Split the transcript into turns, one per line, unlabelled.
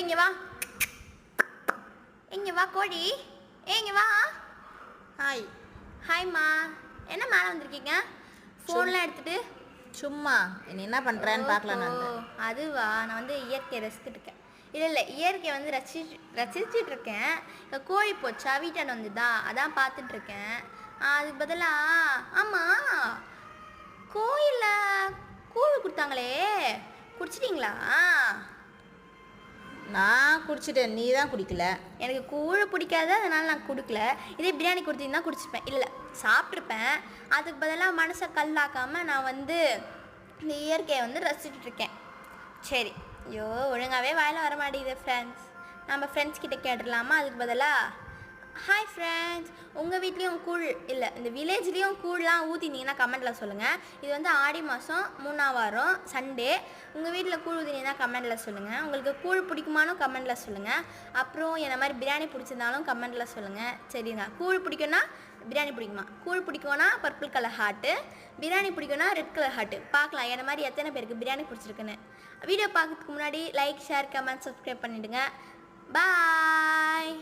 இங்கே வா. இங்கே வா கோழி. ஏ இங்கே வா.
ஹாய்
ஹாய்மா என்ன மேலே வந்திருக்கீங்க? ஃபோன்லாம் எடுத்துட்டு.
சும்மா. நீ என்ன பண்ணுறேன்னு பார்க்கலாம் நான்.
அதுவா? நான் வந்து இயற்கையை ரசித்துட்டு இருக்கேன். இல்லை இல்லை. இயற்கையை வந்து ரசி ரசிச்சுட்டு இருக்கேன். இப்போ கோழி போச்சா? வீட்டாண்ட வந்துதா? அதான் பார்த்துட்டு இருக்கேன். ஆ, அதுக்கு பதிலாக ஆமாம் கோயிலில் கூழ் கொடுத்தாங்களே. குடிச்சிட்டிங்களா?
நான் குடிச்சிட்டேன் நீ தான் குடிக்கல.
எனக்கு கூழ் பிடிக்காது அதனால நான் கொடுக்கல. இதே பிரியாணி கொடுத்தீங்கன்னா குடிச்சிருப்பேன் இல்லை சாப்பிட்ருப்பேன் அதுக்கு பதிலாக மனசை கல்லாக்காமல் நான் வந்து இந்த இயற்கையை வந்து ரசிச்சுட்டு இருக்கேன். சரி. ஐயோ ஒழுங்காகவே வாயில் வர மாட்டேங்குது ஃப்ரெண்ட்ஸ் நம்ம ஃப்ரெண்ட்ஸ் கிட்டே கேட்டுடலாமா? அதுக்கு பதிலாக ஹாய் ஃப்ரெண்ட்ஸ் உங்கள் வீட்லேயும் கூழ் இல்லை இந்த வில்லேஜ்லேயும் கூழ்லாம் ஊற்றினீங்கன்னா கமெண்ட்டில் சொல்லுங்கள் இது வந்து ஆடி மாதம் மூணாம் வாரம் சண்டே உங்கள் வீட்டில் கூழ் ஊற்றினீங்கன்னா கமெண்ட்டில் சொல்லுங்கள் உங்களுக்கு கூழ் பிடிக்குமானும் கமெண்ட்டில் சொல்லுங்கள் அப்புறம் என்ன மாதிரி பிரியாணி பிடிச்சிருந்தாலும் கமெண்ட்டில் சொல்லுங்கள் சரிங்க கூழ் பிடிக்கும்னா பிரியாணி பிடிக்குமா? கூழ் பிடிக்கும்னா பர்பிள் கலர் ஹார்ட்டு பிரியாணி பிடிக்கும்னா ரெட் கலர் ஹார்ட்டு பார்க்கலாம் என்ன மாதிரி எத்தனை பேருக்கு பிரியாணி பிடிச்சிருக்குன்னு. வீடியோ பார்க்கறதுக்கு முன்னாடி லைக் ஷேர் கமெண்ட் சப்ஸ்கிரைப் பண்ணிவிடுங்க பாய்